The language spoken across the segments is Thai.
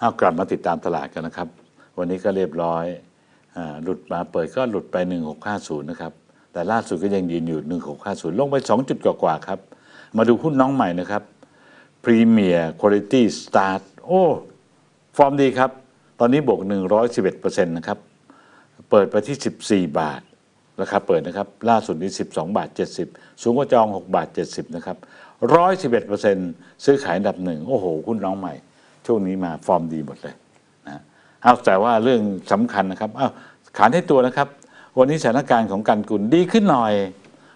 เอากลับมาติดตามตลาดกันนะครับ วันนี้ก็เรียบร้อยอหลุดมาเปิดก็หลุดไป 1650 นะครับ แต่ล่าสุดก็ยังยืนอยู่ 1650 ลงไป 2 จุดกว่าๆครับ มาดูหุ้นน้องใหม่นะครับ Premier Quality Start โอ้ ฟอร์มดีครับ ตอนนี้บวก 111%นะครับ เปิดไปที่ 14 บาทราคาเปิดนะครับ ล่าสุดนี้ 12 บาท 70 สูงกว่าจอง 6 บาท 70 นะครับ 111%ซื้อขายอันดับหนึ่ง โอ้โหหุ้นน้องใหม่ ช่วงนี้มาฟอร์มดีหมดเลยนะเอาแต่ว่าเรื่องสำคัญนะครับเอาขานให้ตัวนะครับ วันนี้สถานการณ์ของการกุลดีขึ้นหน่อย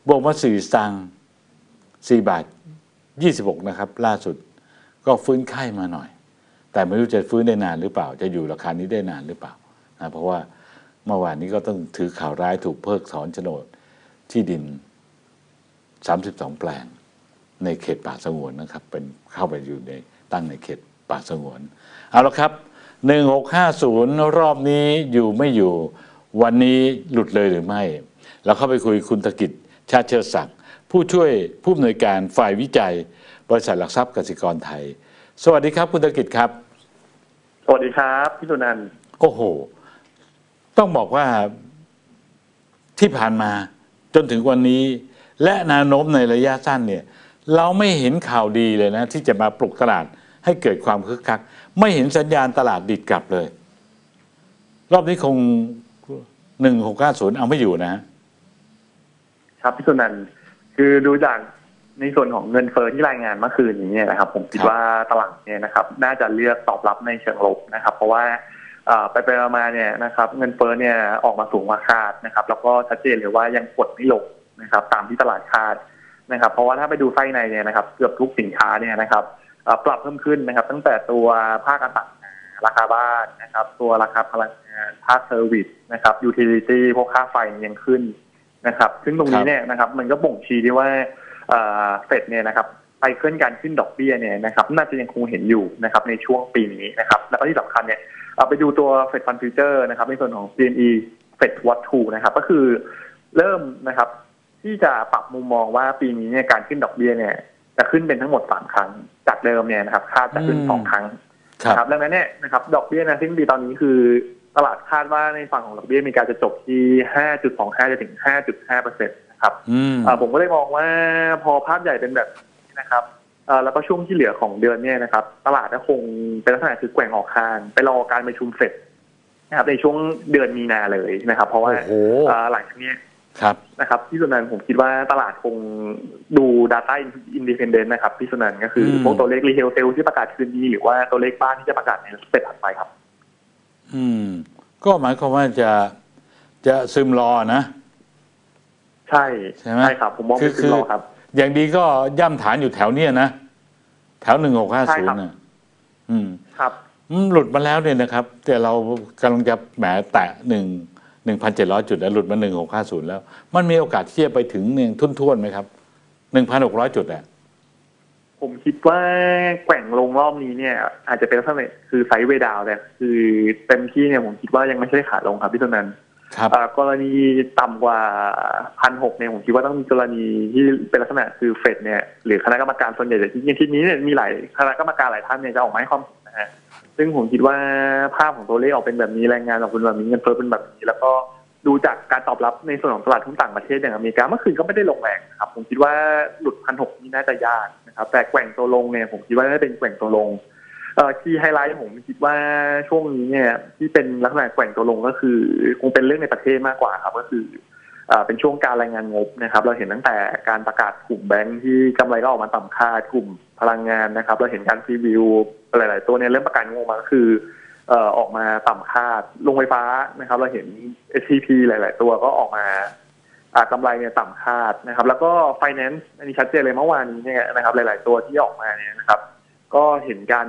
บวกมา4สตางค์4บาท26นะครับ ล่าสุดก็ฟื้นไข้มาหน่อย แต่ไม่รู้จะฟื้นได้นานหรือเปล่า จะอยู่ราคานี้ได้นานหรือเปล่านะเพราะว่าเมื่อวานนี้ก็ต้องถือข่าวร้ายถูกเพิกถอนโฉนดที่ดิน 32 แปลง ในเขตป่าสงวนนะครับ เป็นเข้าไปอยู่ในตั้งในเขต ป่าสงวน เอาละครับ 1650 รอบนี้อยู่ไม่อยู่ วันนี้หลุดเลยหรือไม่ เราเข้าไปคุยคุณธกิจชาติเชิดศักดิ์ผู้ช่วยผู้อำนวยการฝ่ายวิจัย บริษัทหลักทรัพย์กสิกรไทย สวัสดีครับ คุณธกิจครับ สวัสดีครับพี่สุนันท์โอ้โห ต้องบอกว่าที่ผ่านมาจนถึงวันนี้ และแนวโน้มในระยะสั้นเนี่ย เราไม่เห็นข่าวดีเลยนะ ที่จะมาปลุกตลาด ให้เกิดความคึกคัก ไม่เห็นสัญญาณตลาดดิดกลับเลย รอบนี้คงหนึ่งหกเก้าศูนย์เอาไม่อยู่นะฮะครับพี่สุนันท์คือดูจากในส่วนของเงินเฟ้อที่รายงานเมื่อคืนนี้เนี่ยนะครับ ผมคิดครับว่าตลาดเนี่ยนะครับ น่าจะเลือกตอบรับในเชิงลบนะครับ เพราะว่าเอ่อไปไปมาๆเนี่ยนะครับ เงินเฟ้อเนี่ยออกมาสูงกว่าคาดนะครับ แล้วก็ชัดเจนเลยว่ายังกดไม่ลงนะครับ ตามที่ตลาดคาดนะครับ เพราะว่าถ้าไปดูไส้ในเนี่ยนะครับ เกือบทุกสินค้าเนี่ยนะครับเอ่อ ปรับเพิ่มขึ้นนะครับ ตั้งแต่ตัวภาคอสังหาราคาบ้านนะครับ ตัวราคาพลังงานภาคเซอร์วิสนะครับยูทิลิตี้พวกค่าไฟยังขึ้นนะครับ ซึ่งตรงครันี้บเนี่ยนะครับ มันก็บ่งชี้ได้ว่าเอ่อเฟดเนี่ยนะครับไปเคลื่อนการขึ้นดอกเบี้ยเนี่ยนะครับน่าจะยังคงเห็นอยู่นะครับในช่วงปีนี้นะครับ แล้วก็ที่สำคัญเนี่ยเอาไปดูตัวเฟดฟันฟิวเจอร์นะครับในส่วนของ CME เฟดวัตทูนะครับก็คือเริ่มนะครับที่จะปรับมุมมองว่าปีนี้เนี่ยการขึ้นดอกเบี้ยเนี่ย จะขึ้นเป็นทั้งหมดสามครั้ง จากเดิมเนี่ยนะครับ คาดจะขึ้นสองครั้งครับนะครับดังนั้นเนี่ยนะครับดอกเบี้ยนะซึ่งปีตอนนี้คือตลาดคาดว่าในฝั่งของดอกเบี้ยมีการจะจบที่ 5.25 จะถึง 5.5เปอร์เซ็นต์นะครับอืมเอ่อผมก็เลยมองว่าพอภาพใหญ่เป็นแบบนี้นะครับเอ่อแล้วก็ช่วงที่เหลือของเดือนเนี่ยนะครับ ตลาดก็คงเป็นลักษณะคือแกว่งออกข้าง ไปรอการประชุมเสร็จนะครับในช่วงเดือนมีนาเลยนะครับ เพราะว่าโอ้โหเอ่อหลังจากเนี้ย ครับนะครับพี่สุนันท์ผมคิดว่าตลาดคงดู Data Independent นะครับพี่สุนันท์ก็คืออมพวกตัวเลขรีเทลเซลที่ประกาศคืนนี้หรือว่าตัวเลขบ้านที่จะประกาศในสเต็ปถัดไปครับ อืม ก็หมายความว่าจะจะซึมรอนะ ใช่ใช่ไหมครับ ผมมองคืเป็อนจุดรอครับ อย่างดีก็ย่ำฐานอยู่แถวเนี้ยนะ แถวหนึ่งหกห้าใช่ศูนครับย์นะอืม ครับอืมหลุดมาแล้วเนี่ยนะครับ แต่เรากำลังจะแหมแตะหนึ่ง หนึ่งพันเจ็ดร้อยจุดแล้วหลุดมาหนึ่งหกห้าศูนย์แล้ว มันมีโอกาสที่จะไปถึงหนึ่งทุ่นท่วนๆไหมครับหนึ่งพันหกร้อยจุดอะผมคิดว่าแกว่งลงรอบนี้เนี่ย อาจจะเป็นลักษณะคือไซด์เวย์ดาวน์แต่คือเต็มที่เนี่ยผมคิดว่ายังไม่ใช่ขาลงครับพี่ตนันท์ครับเอ่อกรณีต่ำกว่าพันหกเนี่ยผมคิดว่าต้องมีกรณีที่เป็นลักษณะคือเฟดเนี่ยหรือคณะกรรมการส่วนใหญ่แต่ที่ทีนี้เนี่ยมีหลายคณะกรรมการหลายท่านเนี่ยจะออกมาให้ความเห็นนะฮะ ซึ่งผมคิดว่าภาพของตัวเลขออกเป็นแบบนี้แรงงานออกเป็นแบบนี้เงินเฟ้อเป็นแบบนี้ แล้วก็ดูจากการตอบรับในส่วนของตลาดหุ้นต่างประเทศอย่างอเมริกาเมื่อคืนก็ไม่ได้ลงแรงนะครับ ผมคิดว่าหลุดพันหกนี่น่าจะยากนะครับ แต่แกว่งตัวลงเนี่ยผมคิดว่าน่าจะเป็นแกว่งตัวลงเอ่อที่ไฮไลท์ผมคิดว่าช่วงนี้เนี่ยที่เป็นลักษณะแกว่งตัวลงก็คือ คงเป็นเรื่องในประเทศมากกว่าครับก็คือ เป็นช่วงการรายงานงบนะครับ เราเห็นตั้งแต่การประกาศกลุ่มแบงค์ที่กำไรก็ออกมาต่ำคาดกลุ่มพลังงานนะครับ เราเห็นการพรีวิวหลาย ๆ ตัวเนี่ยเริ่มประกาศงบมาคือออกมาต่ำคาดลงไฟฟ้านะครับ เราเห็น SCP หลาย ๆ ตัวก็ออกมาอากำไรเนี่ยต่ำคาดนะครับ แล้วก็ finance อันนี้ชัดเจนเลยเมื่อวานนี้เนี่ยนะครับ หลาย ๆ ตัวที่ออกมาเนี่ยนะครับ ก็เห็นการ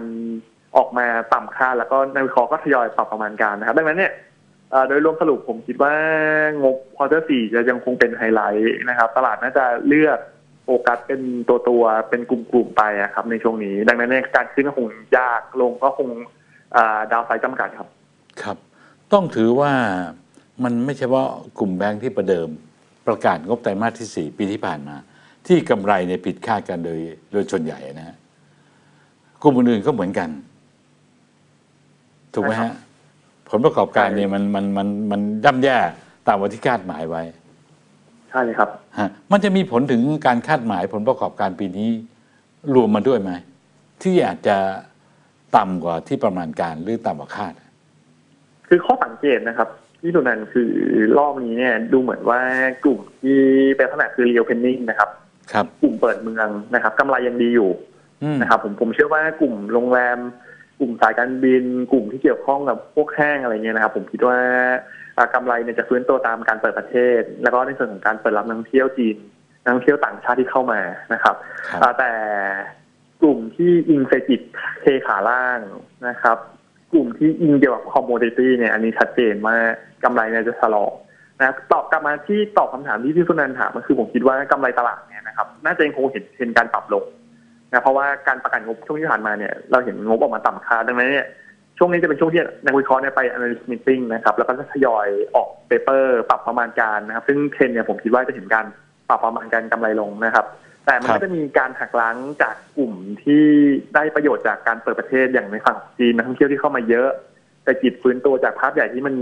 ออกมาต่ำคาดแล้วก็ในวิเคราะห์ก็ทยอยปรับประมาณการนะครับ ดังนั้นเนี่ย โดยรวมสรุปผมคิดว่างบควอเตอร์สี่จะยังคงเป็นไฮไลท์นะครับ ตลาดน่าจะเลือกโฟกัสเป็นตัวตัวๆเป็นกลุ่มๆไปะครับ ในช่วงนี้ ดังนั้นเนี่ยการขึ้นก็คงยากลงก็คงดาวไซด์จำกัดครับ ครับ ต้องถือว่ามันไม่ใช่ว่ากลุ่มแบงค์ที่ประเดิม ประกาศงบไตรมาสที่สี่ปีที่ผ่านมา ที่กำไรเนี่ยผิดคาดกันโดยโดยส่วนใหญ่นะฮะกลุ่มอื่นๆก็เหมือนกัน ถูกไหมฮะ ผลประกอบการใช่เนี่ยมันมันมันมันย่ำแย่ตามกว่าที่คาดหมายไว้ใช่เลยครับฮะมันจะมีผลถึงการคาดหมายผลประกอบการปีนี้รวมมาด้วยไหมที่อาจจะต่ำกว่าที่ประมาณการหรือต่ำกว่าคาด คือข้อสังเกตนะครับที่สุนันท์คือรอบนี้เนี่ยดูเหมือนว่ากลุ่มที่เป็นลักษณะคือ real pending นะครับ ครับ กลุ่มเปิดเมืองนะครับกำไรยังดีอยู่อืมนะครับ ผมผมเชื่อว่ากลุ่มโรงแรมก ลุ่มสายการบิน กลุ่มที่เกี่ยวข้องกับพวกแห้งอะไรเงี้ยนะครับ ผมคิดว่าอ่ากำไรเนี่ยจะฟื้นตัวตามการเปิดประเทศ แล้วก็ในส่วนของการเปิดรับนักท่องเที่ยวจีนนักท่องเที่ยวต่างชาติที่เข้ามานะครับครับอ่าแต่กลุ่มที่อิงเศรษฐกิจเทขาล่างนะครับ กลุ่มที่อิงเกี่ยวกับคอมโมดิตี้เนี่ยอันนี้ชัดเจนว่ากำไรเนี่ยจะชะลอนะครับตอบกลับมาที่ตอบคำถามที่พี่สุนันท์ถามก็คือผมคิดว่ากำไรตลาดเนี่ยนะครับ น่าจะยังคงเห็นเห็นการปรับลง นะเพราะว่าการประกาศงบช่วงที่ผ่านมาเนี่ยเราเห็นงบออกมาต่ำคาดดังนั้นเนี่ยช่วงนี้จะเป็นช่วงที่นักวิเคราะห์เนี่ยไป analyst meeting นะครับแล้วก็จะทยอยออกเปเปอร์ ปรับประมาณการนะครับซึ่งเทรนด์เนี่ยผมคิดว่าจะเห็นการปรับประมาณการกำไรลงนะครับ แต่มันครับก็จะมีการหักล้างจากกลุ่มที่ได้ประโยชน์จากการเปิดประเทศอย่างในฝั่งของจีนนักท่องเที่ยวที่เข้ามาเยอะแต่จิตฟื้นตัวจากภาพใหญ่ที่มัน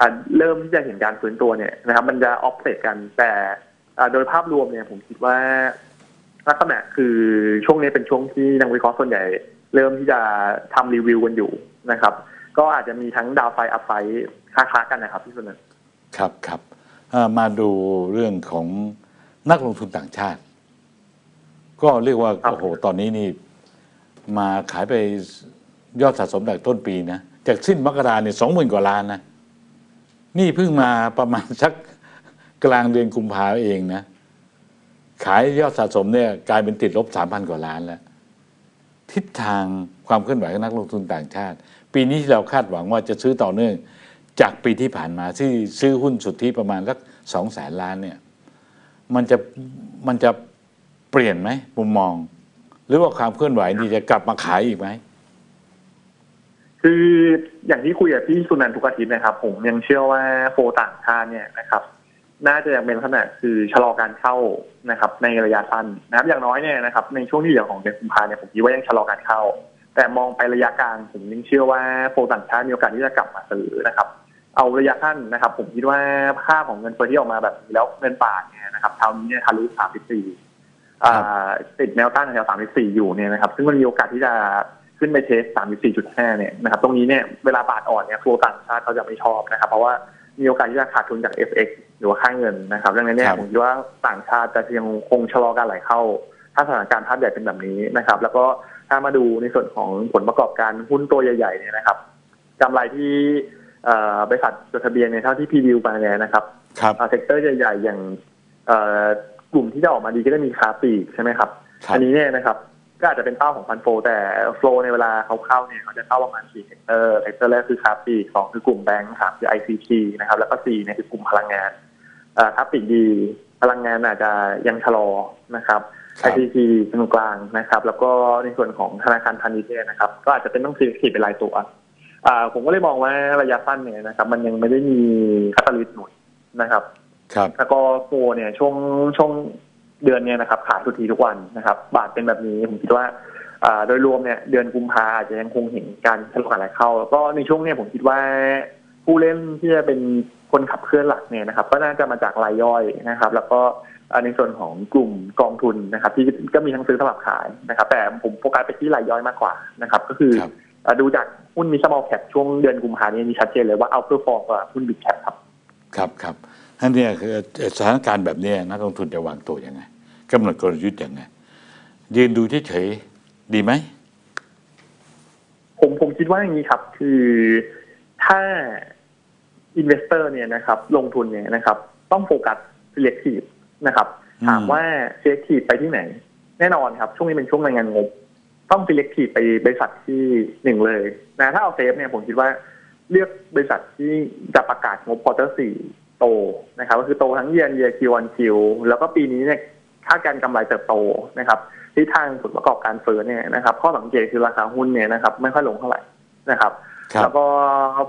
อ่าเริ่มที่จะเห็นการฟื้นตัวเนี่ยนะครับ มันจะออฟเซตกันแต่อ่าโดยภาพรวมเนี่ยผมคิดว่า ลักษณะคือช่วงนี้เป็นช่วงที่นักวิเคราะห์ส่วนใหญ่ เริ่มที่จะทำรีวิวกันอยู่นะครับ ก็อาจจะมีทั้งดาวไฟอัพไฟค้าๆกันนะครับพี่สุนันท์ครับครับเอ่อมาดูเรื่องของนักลงทุนต่างชาติ ก็เรียกว่าครับโอ้โหตอนนี้นี่ มาขายไปยอดสะสมจากต้นปีนะจากสิ้นมกราเนี่ยสองหมื่นกว่าล้านนะนี่เพิ่งมาประมาณสักกลางเดือนกุมภาเองนะ ขายยอดสะสมเนี่ยกลายเป็นติดลบสามพันกว่าล้านแล้ว ทิศทางความเคลื่อนไหวของนักลงทุนต่างชาติ ปีนี้ที่เราคาดหวังว่าจะซื้อต่อเนื่อง จากปีที่ผ่านมาที่ซื้อหุ้นสุทธิประมาณสักสองแสนล้านเนี่ยมันจะมันจะเปลี่ยนไหมมุมมอง หรือว่าความเคลื่อนไหวนี่จะกลับมาขายอีกไหมคืออย่างที่คุยกับพี่สุนันทุกอาทิตย์นะครับ ผมยังเชื่อว่าโฟต่างชาติเนี่ยนะครับ น่าจะยังเป็นลักษณะคือชะลอการเข้านะครับ ในระยะสั้นนะครับ อย่างน้อยเนี่ยนะครับ ในช่วงที่เหลือของเดือนกุมภาเนี่ยผมคิดว่ายังชะลอการเข้า แต่มองไประยะกลางผมยังเชื่อว่าโฟต่างชาติมีโอกาสที่จะกลับมาซื้อนะครับ เอาระยะสั้นนะครับ ผมคิดว่าค่าของเงินเฟ้อที่ออกมาแบบนี้แล้วเงินบาทเนี่ยนะครับเท่านี้เนี่ยทะลุ34อ่ติดแนวต้านแถว34อยู่เนี่ยนะครับ ซึ่งมันมีโอกาสที่จะขึ้นไปเทส34.5เนี่ยนะครับ ตรงนี้เนี่ยเวลาบาทอ่อนเนี่ยโฟต่างชาติเขาจะไม่ชอบนะครับ เพราะว่ามีโอกาสที่จะขาดทุนจาก FX รือว่าค่าเงินนะครับดังนั้นเนี่คยรับผมคิดว่าต่างชาติจะยังคงชะลอการไหลเข้า ถ้าสถานการณ์ภาพใหญ่เป็นแบบนี้นะครับ แล้วก็ถ้ามาดูในส่วนของผลประกอบการหุ้นตัวใหญ่ๆเนี่ยนะครับกำไรที่เอ่อบริษัทจดทะเบียนเนี่ยเท่าที่พรีวิวมาเนี่ยนะครับครับเซกเตอร์ใหญ่ ๆ อย่างเอ่อกลุ่มที่จะออกมาดีก็จะมีค้าปลีกใช่ไหมครับครับ อันนี้เนี่ยนะครับ ก็อาจจะเป็นเป้าของฟันโฟแต่โฟลในเวลาเขาเข้าเนี่ยเขาจะเข้าประมาณ4เซกเตอร์เซกเตอร์แรกคือค้าปลีกสองคือกลุ่มแบงก์สามคือ ICT นะครับ แล้วก็สี่เนี่ยคือกลุ่มพลังงาน เอ่อค้าปลีกดีพลังงานอาจจะยังชะลอนะครับครับ ICT ตรงกลางนะครับ แล้วก็ในส่วนของธนาคารพาณิชย์เนี่ยนะครับ ก็อาจจะเป็นต้องซื้อขีดเป็นรายตัวอ่าผมก็เลยมองว่าระยะสั้นเนี่ยนะครับ มันยังไม่ได้มีคาตาลิสต์หนุนนะครับ ครับ แล้วก็โฟเนี่ยช่วงช่วงเดือนเนี่ยนะครับ ขายสุทธิทุกวันนะครับ บาทเป็นแบบนี้ผมคิดว่าอ่าโดยรวมเนี่ยเดือนกุมภาอาจจะยังคงเห็นการทะลุการไหลเข้า แล้วก็ในช่วงเนี่ยผมคิดว่า ผู้เล่นที่จะเป็นคนขับเคลื่อนหลักเนี่ยนะครับ ก็น่าจะมาจากรายย่อยนะครับ แล้วก็อ่าในส่วนของกลุ่มกองทุนนะครับ ที่ก็มีทั้งซื้อสลับขายนะครับ แต่ผมโฟกัสไปที่รายย่อยมากกว่านะครับ ก็คือครับอ่าดูจากหุ้นมี small cap ช่วงเดือนกุมภาเนี่ยมีชัดเจนเลยว่าเอาเพื่อฟอร์มกว่าหุ้น big cap ครับครับครับท่านเนี่ยคือสถานการณ์แบบเนี้ยนักลงทุนจะวางตัวยังไงกำหนดกลยุทธ์ยังไงยืนดูเฉยๆดีไหมผมผมคิดว่าอย่างนี้ครับ คือ ถ้า investor เนี่ยนะครับ ลงทุนเนี่ยนะครับ ต้องโฟกัส selective นะครับอืมถามว่า selective ไปที่ไหน แน่นอนครับ ช่วงนี้เป็นช่วงรายงานงบ ต้อง selective ไปบริษัทที่หนึ่งเลยนะถ้าเอาเซฟเนี่ยผมคิดว่าเลือกบริษัทที่จะประกาศงบ quarter สี่โตนะครับ ก็คือโตทั้งเยียนเยียคิววันคิวแล้วก็ปีนี้เนี่ยคาดการณ์กำไรเติบโตนะครับทิศทางผลประกอบการเฟ้อเนี่ยนะครับ ข้อสังเกตคือราคาหุ้นเนี่ยนะครับ ไม่ค่อยลงเท่าไหร่นะครับครับ แล้วก็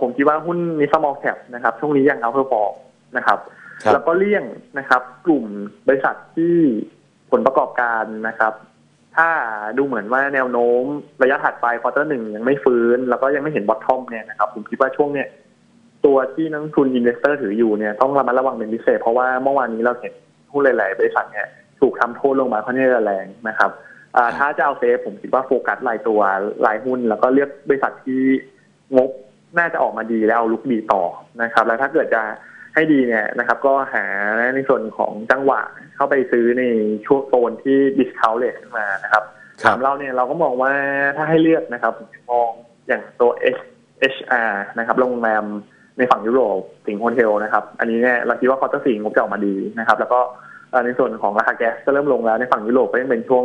ผมคิดว่าหุ้นนิสมอลแคปนะครับช่วงนี้ยังเอาเพื่อฟอร์นะครับครับ แล้วก็เลี่ยงนะครับ กลุ่มบริษัทที่ผลประกอบการนะครับ ถ้าดูเหมือนว่าแนวโน้มระยะถัดไปควอเตอร์หนึ่งยังไม่ฟื้น แล้วก็ยังไม่เห็นบอททอมเนี่ยนะครับ ผมคิดว่าช่วงเนี้ยตัวที่นักลงทุนอินเวสเตอร์ถืออยู่เนี่ยต้องระมัดระวังเป็นพิเศษ เพราะว่าเมื่อวานนี้เราเห็นหุ้นหลาย ๆ บริษัทเนี่ยถูกทำโทษลงมาค่อนข้างจะแรงนะครับอ่าถ้าจะเอาเซฟผมคิดว่าโฟกัสรายตัวรายหุ้น แล้วก็เลือกบริษัทที่ งบน่าจะออกมาดีแล้วเอาลุกดีต่อนะครับ แล้วถ้าเกิดจะให้ดีเนี่ยนะครับ ก็หาในส่วนของจังหวะเข้าไปซื้อในช่วงโซนที่ดิสคาวเลทขึ้นมานะครับครับถามเราเนี่ยเราก็มองว่าถ้าให้เลือกนะครับผมมองอย่างตัว H HR นะครับโรงแรมในฝั่งยุโรปสิงห์โฮเทลนะครับ อันนี้เนี่ยเราคิดว่าคอร์เตอร์สี่งบจะออกมาดีนะครับ แล้วก็เอ่อในส่วนของราคาแก๊สก็เริ่มลงแล้วในฝั่งยุโรปก็ยังเป็นช่วง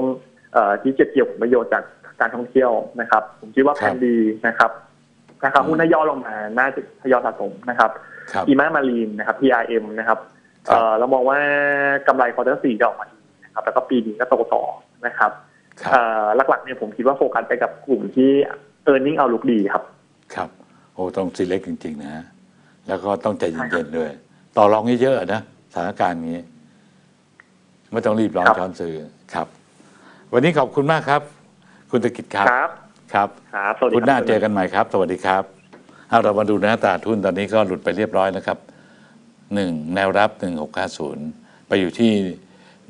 เอ่อที่เก็บเกี่ยวผลประโยชน์จากการท่องเที่ยวนะครับ ผมคิดว่าคแพรับนดีนะครับ ราคาหุ้นถ้าย่อลงมาน่าจะทยอยสะสมนะครับครับอีมามารีนนะครับ PRM นะครับครับเอ่อเรามองว่ากำไรควอเตอร์สี่จะออกมาดีนะครับแล้วก็ปีนี้ก็โตต่อนะครับครับเอ่อหลักๆเนี่ยผมคิดว่าโฟกัสไปกับกลุ่มที่ e a r n i n g เอาลุกดีครับ ครับโอ้ต้องซีเล็กจริง ๆ นะฮะแล้วก็ต้องใจใช่ครัเย็นบๆด้วย ต่อรองเยอะๆนะสถานการณ์นี้ ไม่ต้องรีบร้อนครับช้อนซื้อครับ วันนี้ขอบคุณมากครับ คุณตะกิจครับ ครับครับครับสวัสดีคุณครับหน้าเจอกันใหม่ครับ สวัสดีครับเอาเรามาดูหน้าตลาดทุนตอนนี้ก็หลุดไปเรียบร้อยนะครับหนึ่งแนวรับหนึ่งหกห้าศูนย์ไปอยู่ที่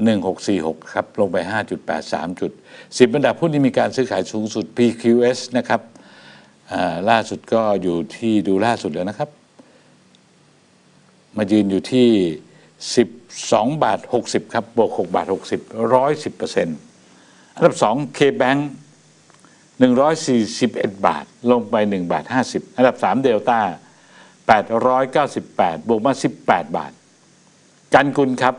หนึ่งหกสี่หกครับลงไปห้าจุดแปดสามจุดสิบอันดับหุ้นที่มีการซื้อขายสูงสุด PQS นะครับอ่าล่าสุดก็อยู่ที่ดูล่าสุดแล้วนะครับ มายืนอยู่ที่ 12 บาท 60 ครับ บวก 6 บาท 60 110เปอร์เซ็นต์อันดับ 2 K-Bank 141 บาท ลงไป 1 บาท 50 อันดับ 3 เดลต้า 898 บวกมา 18 บาท กันกุลครับ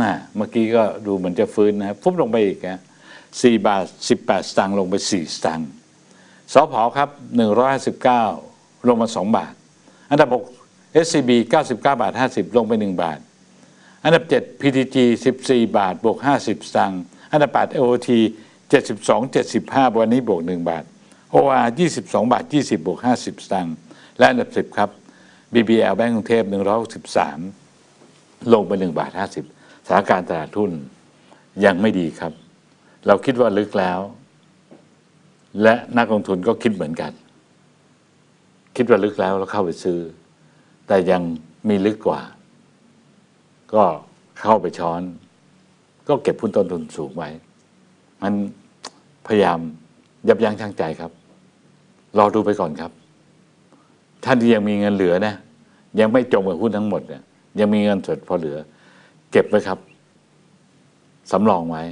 มาเมื่อกี้ก็ดูเหมือนจะฟื้นนะครับฟุบลงไปอีกนะ4บาท 18 สตางค์ลงไป 4 สตางค์สพครับ 159 ลงมา 2 บาท อันดับ 6 SCB 99 บาท 50 ลงไป 1 บาท อันดับ 7 PTG 14 บาท บวก 50 สตางค์ อันดับ 8 AOT 72 75 วันนี้บวก 1 บาท OR 22 บาท 20 บวก 50 สตางค์และอันดับ 10 ครับ BBL แบงก์กรุงเทพ163 ลงไป 1 บาท 50สถานการณ์ตลาดทุนยังไม่ดีครับ เราคิดว่าลึกแล้ว และนักลงทุนก็คิดเหมือนกัน คิดว่าลึกแล้วเราเข้าไปซื้อ แต่ยังมีลึกกว่า ก็เข้าไปช้อน ก็เก็บหุ้นต้นทุนสูงไว้มัน พยายามยับยั้งชั่งใจครับ รอดูไปก่อนครับ ท่านที่ยังมีเงินเหลือนะยังไม่จมกับหุ้นทั้งหมดเนี่ยยังมีเงินสดพอเหลือ เก็บไว้ครับสำรองไว้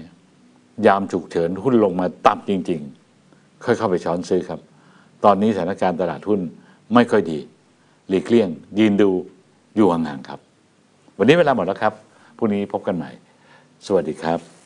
ยามฉุกเฉินหุ้นลงมาต่ำจริง ๆ ค่อยเข้าไปช้อนซื้อครับ ตอนนี้สถานการณ์ตลาดหุ้นไม่ค่อยดี หลีกเลี่ยง ยืนดูอยู่ห่างๆครับ วันนี้เวลาหมดแล้วครับพรุ่งนี้พบกันใหม่ สวัสดีครับ